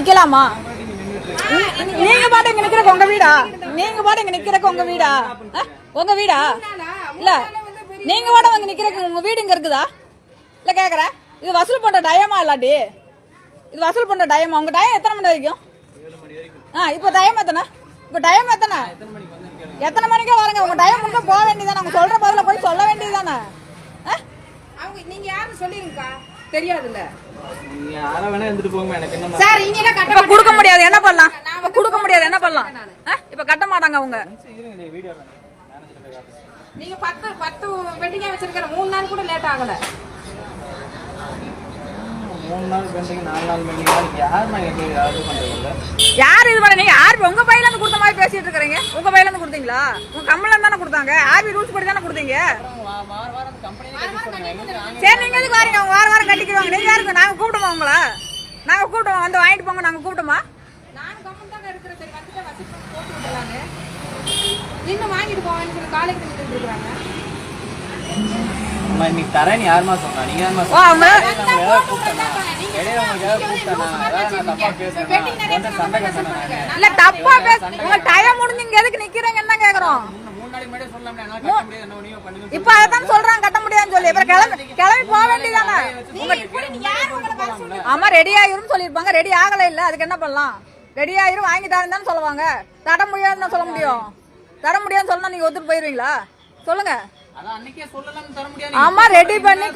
நிக்கலாமா? நீங்க பாட்டு இங்க நிக்கிறக்கு உங்க வீடா? நீங்க பாட்டு இங்க நிக்கிறக்கு உங்க வீடா? ஆ? உங்க வீடா? இல்ல. நீங்க பாட்டு அங்க நிக்கிறக்கு உங்க வீடு இங்க இருக்குதா? இல்ல கேக்குற இது வசூல் பண்ற டயமா இல்லாட்டி? இது வசூல் பண்ற டயமா? உங்க டயம் எத்தனை மணி வரைக்கும்? ஆ இப்போ டைம் எத்தனை? இப்போ டைம் எத்தனை? எத்தனை மணிக்கே வரங்க. உங்க டைம் முடிஞ்சா போக வேண்டியதானே அவங்க சொல்ற பதில போய் சொல்ல வேண்டியதானே அவங்க நீங்க யாருன்னு சொல்லிருங்கக்கா. தெரியாதுல்ல. என்ன சார் இங்க எல்லாம் கட்ட கொடுக்க முடியாது என்ன பண்ணலாம்? கொடுக்க முடியாது என்ன பண்ணலாம்? இப்ப கட்ட மாட்டாங்க அவங்க. இருங்க வீடியோ நீங்க பத்து பத்து வெட்டிங்கா வச்சிருக்கிற மூணு நாள் கூட லேட் ஆகல. மூணு நாள் பெண்டிங் நாலு நாள் பெண்டிங் யார் நான் ஆர்டர் இது பண்ண? நீங்க யார் உங்க பையில இருந்து கொடுத்த மாதிரி பேசிட்டு இருக்கீங்க உங்க பையில இருந்து கொடுத்தீங்களா? உங்க கம்மல தானே கொடுத்தாங்க. ஆர்பி ரூல்ஸ் படி தானே கொடுத்தீங்க. சரி நீங்க எதுக்கு வாரீங்க? அவங்க வாரம் வாரம் கட்டிக்குவாங்க. நீங்க யாருக்கு? நாங்க கூப்பிடுமா உங்கள. நாங்க கூப்பிடுவோம். வந்து வாங்கிட்டு போங்க நாங்க கூப்பிடுமா? நானும் கம்மன் தாங்க இருக்கிற சரி வந்துட்டு வசதி போட்டு விடலான்னு நின்று வாங்கிட்டு போவேன்னு சொல்லி காலேஜ் இருக்கிறாங்க இன்னைக்கு தரேன் யாருமா சொன்னா? நீங்க யாருமா இல்ல தப்பா பேச உங்க டைம் முடிஞ்சு இங்க எதுக்கு நிக்கிறீங்க என்ன கேக்குறோம். இப்ப அதான் சொல்றாங்க கட்ட முடியாதுன்னு சொல்லி. கிளம்பி கிளம்பி போக வேண்டியதானே? ஆமா ரெடி ஆயிரும் சொல்லிருப்பாங்க ரெடி ஆகல இல்ல அதுக்கு என்ன பண்ணலாம்? ரெடி ஆயிரும் வாங்கி தரேன் தானே சொல்லுவாங்க. தர முடியாதுன்னு சொல்ல முடியும். தர முடியாதுன்னு சொன்னா நீங்க ஒத்துட்டு போயிருவீங்களா? சொல்லுங்க. ஆமா ரெடி பண்ணி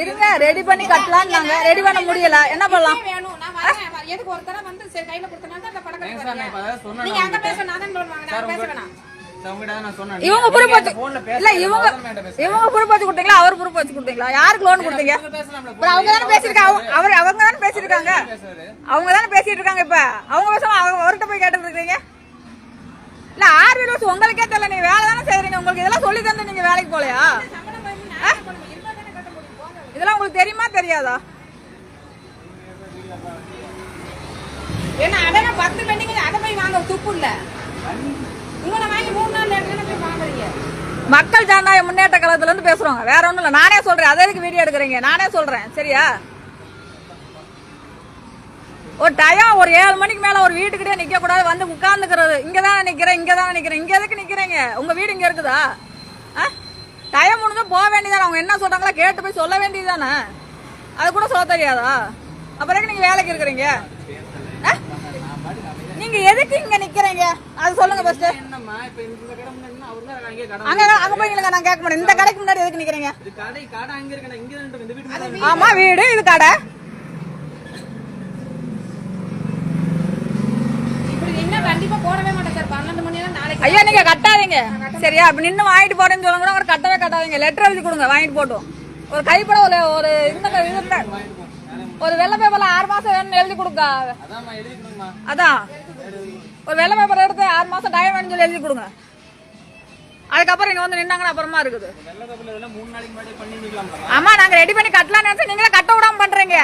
இருங்க ரெடி பண்ணி கட்டலாம்னாங்க ரெடி பண்ண முடியல. என்ன பண்ணலாம்? வேணும். நான் வரேன். எதுக்கு ஒரு தடவை வந்து சரி கையில கொடுத்தனால அந்த நீங்க அங்க பேச நான் தான் பேச வேணாம் இவங்க ப்ரூஃப் வச்சு இல்ல இவங்க இவங்க ப்ரூஃப் வச்சு கொடுத்தீங்களா? அவர் ப்ரூஃப் வச்சு கொடுத்தீங்களா? யாருக்கு லோன் கொடுத்தீங்க? அவங்க தானே பேசிருக்காங்க அவங்க- அவர் அவங்க தானே பேசிருக்காங்க அவங்க தானே பேசிட்டு இருக்காங்க இப்ப. அவங்க பேசாம அவங்க அவர்கிட்ட போய் கேட்டு இருக்கீங்க. இல்ல ஆர்வி ரூல்ஸ் உங்களுக்கே தெரியல. நீங்க வேலை தானே செய்யறீங்க. உங்களுக்கு இதெல்லாம் சொல்லி தந்து நீங்க வேலைக்கு போலையா இதெல்லாம் உங்களுக்கு தெரியுமா தெரியாதா? ஏன்னா அதெல்லாம் பத்து பெண்டிங் அதை போய் வாங்க துப்பு இல்ல. உங்களை வாங்கி மூணு நாள் லேட் போய் வாங்குறீங்க. மக்கள் ஜனநாயக முன்னேற்ற கழகத்துல இருந்து பேசுறோங்க வேற ஒண்ணும் இல்ல. நானே சொல்றேன். அதே வீடியோ எடுக்கிறீங்க. நானே சொல்றேன். சரியா? ஒரு டயம் ஒரு ஏழு மணிக்கு மேல ஒரு வீட்டுக்கிட்டே நிக்க கூடாது வந்து உட்கார்ந்துக்கிறது. இங்க தானே நிக்கிறேன் இங்க தானே நிக்கிறேன். இங்க எதுக்கு நிக்கிறீங்க? உங்க வீடு இங்க இருக்குதா? டயம் முடிஞ்சா போக வேண்டியதானே அவங்க என்ன சொல்றாங்களோ கேட்டு போய் சொல்ல வேண்டியதானே அது கூட சொல்ல தெரியாதா? அப்புறம் எதுக்கு நீங்க வேலைக்கு இருக்கிறீங்க? ஆ? நீங்க எதுக்கு இங்க நிக்கிறீங்க? அது சொல்லுங்க ஃபர்ஸ்ட் என்னம்மா? இப்ப இந்த கடை முன்னாடி அவர் தான் அங்கே கடை அங்க அங்க போய் நான் கேட்க மாட்டேன். இந்த கடைக்கு முன்னாடி எதுக்கு நிக்கிறீங்க? இது கடை கடை அங்க இருக்கேன் இங்க தான் இந்த வீட்டு முன்னாடி ஆமா வீடு இது கடை இப்படி நின்னா கண்டிப்பா போடவே மாட்டேன் சார். பன்னெண்டு மணி நேரம் நாளைக்கு ஐயா நீங்க கட்டாதீங்க. சரியா? அப்ப நின்னு வாங்கிட்டு போறேன்னு சொல்லுங்க. கூட அவர் கட்டவே கட்டாதீங்க. லெட்டர் எழுதி கொடுங்க. வாங்கிட்டு போட்டோம் ஒரு கைப்பட ஒரு ஒரு இந்த இது இருந்தா ஒரு வெள்ளை பேப்பர்ல ஆறு மாசம் வேணும்னு எழுதி கொடுங்க. எழுதிக்கணுமா அதான். ஒரு வெள்ளை பேப்பர் எடுத்து ஆறு மாசம் டைம் வேணும்னு சொல்லி எழுதி கொடுங்க. அதுக்கப்புறம் இங்க வந்து நின்னாங்கன்னா அப்புறமா இருக்குது. ஆமா நாங்க ரெடி பண்ணி கட்டலாம்னு நினைச்சு நீங்களே கட்ட விடாம பண்றீங்க.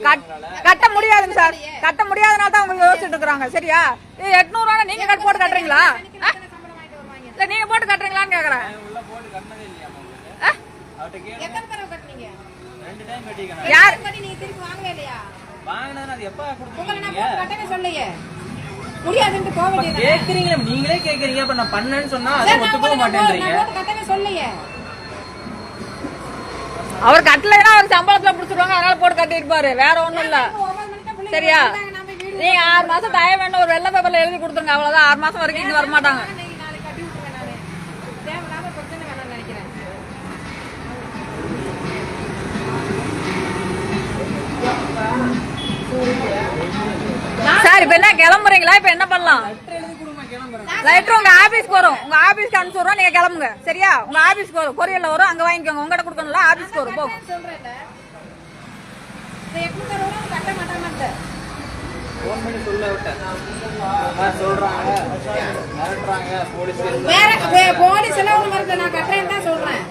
கட்ட கட்- முடியாது கட்ட முடியாதுங்க சார். கட்ட முடியாதனால தான் அவங்க யோசிச்சுட்டு இருக்காங்க சரியா? இது எட்நூறு ரூபா நீங்க கட் போட்டு கட்டுறீங்களா? இல்ல நீங்க போட்டு கட்டுறீங்களான்னு கேக்குறேன். உங்களுக்கு? யார்? வாங்கினது அது எப்ப உங்களை முடியாதுன்ட்டு போக வேண்டியது கேக்குறீங்களே நீங்களே கேக்குறீங்க. இப்ப நான் பண்ணேன்னு சொன்னா அதை ஒத்து போக மாட்டேன்றீங்க. போட்டு கட்டவே சொல்லையே அவர் கட்டலைன்னா அவர் சம்பளத்துல புடிச்சிருவாங்க அதனால போட்டு கட்டிட்டு பாரு வேற ஒண்ணும் இல்ல. சரியா? நீங்க ஆறு மாசம் டைம் வேணும் ஒரு வெள்ளை பேப்பர்ல எழுதி கொடுத்துருங்க அவ்வளவுதான். ஆறு மாசம் வரைக்கும் இங்க வர மாட்டாங்க நாளைக்கு நாளைக்கு கட்டி விட்டுருவேன் நானு தேவையில்லாம பிரச்சனை வேணாம்னு நினைக்கிறேன் சார் இப்ப என்ன கிளம்புறீங்களா? இப்ப என்ன பண்ணலாம்? லெட்டர் உங்க ஆபீஸ்க்கு வரும். உங்க ஆபீஸ்க்கு அனுப்பிச்சு நீங்க கிளம்புங்க. சரியா? உங்க ஆபீஸ்க்கு வரும். கொரியர்ல வரும். அங்க வாங்கிக்கோங்க. உங்ககிட்ட கொடுக்கணும்ல? ஆபீஸ்க்கு வரும். மிரட்டுறாங்க போலீஸ் வேற வே- போலீஸ் எல்லாம் வருது நான் கட்டுறேன்னு தான் சொல்றேன்.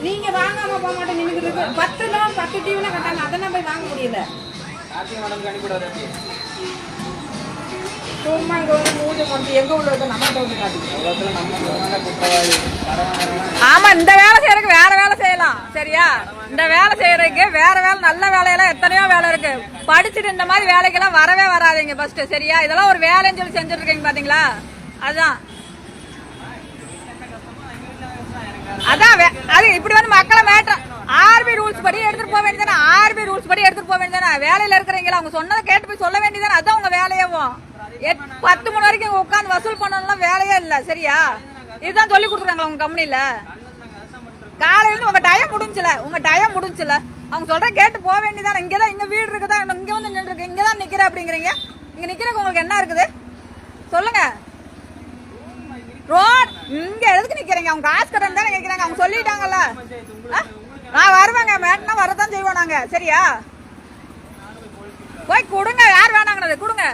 நீங்க வாங்காம போக மாட்டேன் நின்னுட்டு பத்து லோன் பத்து டிவில கட்டாங்க அதெல்லாம் போய் வாங்க முடியல. மேடம் சும்மா இங்க வந்து கொண்டு எங்க உள்ளது நம்ம வந்து நம்ம ஆமா இந்த வேலை செய்யறதுக்கு வேற வேலை செய்யலாம் சரியா? இந்த வேலை செய்யறதுக்கு வேற வேலை நல்ல வேலையெல்லாம் எத்தனையோ வேலை இருக்கு. படிச்சுட்டு இந்த மாதிரி வேலைக்கெல்லாம் வரவே வராதீங்க ஃபர்ஸ்ட் சரியா? இதெல்லாம் ஒரு வேலைன்னு சொல்லி செஞ்சுட்டு இருக்கீங்க பாத்தீங்களா? அதான் அதான் வே- அது இப்படி வந்து மக்களை மேட்ட ரூல்ஸ் படி எடுத்துட்டு போக வேண்டியதானே ஆர்பி ரூல்ஸ் படி எடுத்துட்டு போக வேண்டியதானே வேலையில இருக்கிறீங்களா? அவங்க சொன்னதை கேட்டு போய் சொல்ல வேண்டியதானே அதான் உங்க வேலையவும் எட்- பத்து மணி வரைக்கும் உட்காந்து வசூல் பண்ணணும்லாம் வேலையே இல்ல சரியா? இதுதான் சொல்லி கொடுத்துருக்காங்க உங்க கம்பெனில காலையில உங்க டயம் முடிஞ்சல உங்க டயம் முடிஞ்சல. அவங்க சொல்ற கேட்டு போக வேண்டியதானே இங்கதான் இங்க வீடு இருக்குதா? இங்க வந்து நின்று இருக்கு. இங்கதான் நிக்கிற அப்படிங்கிறீங்க. இங்க நிக்கிறதுக்கு உங்களுக்கு என்ன இருக்குது? சொல்லுங்க. ரோட் இங்க எதுக்கு நிக்கிறீங்க? அவங்க காசு கடன் தானே கேக்குறாங்க. அவங்க சொல்லிட்டாங்கல்ல ஆ? நான் வருவேங்க மேட்னா சரியா? போய் கொடுங்க யார் வேணாங்கிறது கொடுங்க.